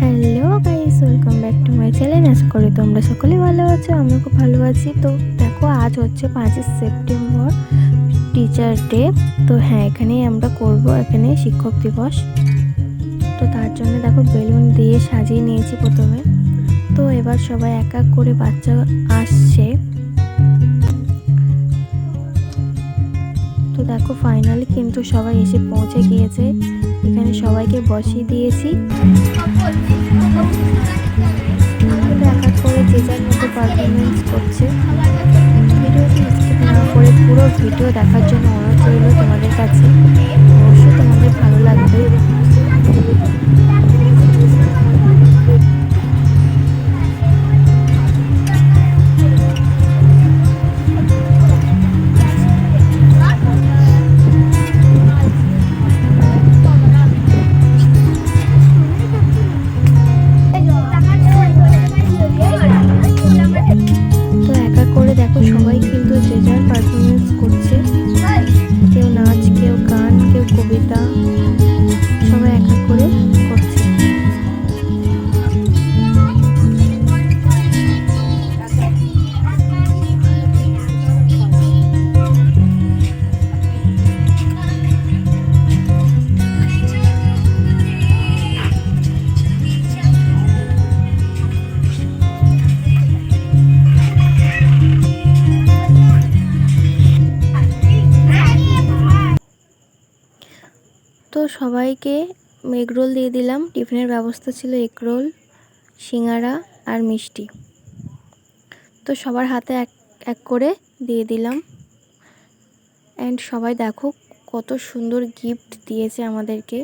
Hello guys welcome back to my channel আশা করি তোমরা সকলে ভালো আছো, আমিও খুব ভালো আছি। তো দেখো, আজ হচ্ছে পাঁচই সেপ্টেম্বর টিচার ডে তো হ্যাঁ এখানেই আমরা করব, এখানে শিক্ষক দিবস। তো তার জন্য দেখো, বেলুন দিয়ে সাজিয়ে নিয়েছি প্রথমে। তো এবার সবাই এক এক করে বাচ্চা আসছে। তো দেখো ফাইনালি কিন্তু সবাই এসে পৌঁছে গিয়েছে। এখানে সবাইকে বসিয়ে দিয়েছি। যে যার মতো পারফরমেন্স করছে করে পুরো ভিডিও দেখার জন্য অনুরোধ রইল তোমাদের কাছে। সবাই কিন্তু যে যার পারফরমেন্স করছে। কেউ নাচ কেউ গান কেউ কবিতা। তো সবাইকে এগ রোল দিয়ে দিলাম। টিফিনের ব্যবস্থা ছিল এগরোল সিঙ্গারা আর মিষ্টি। তো সবার হাতে এক এক করে দিয়ে দিলাম। অ্যান্ড সবাই দেখো কত সুন্দর গিফট দিয়েছে আমাদেরকে।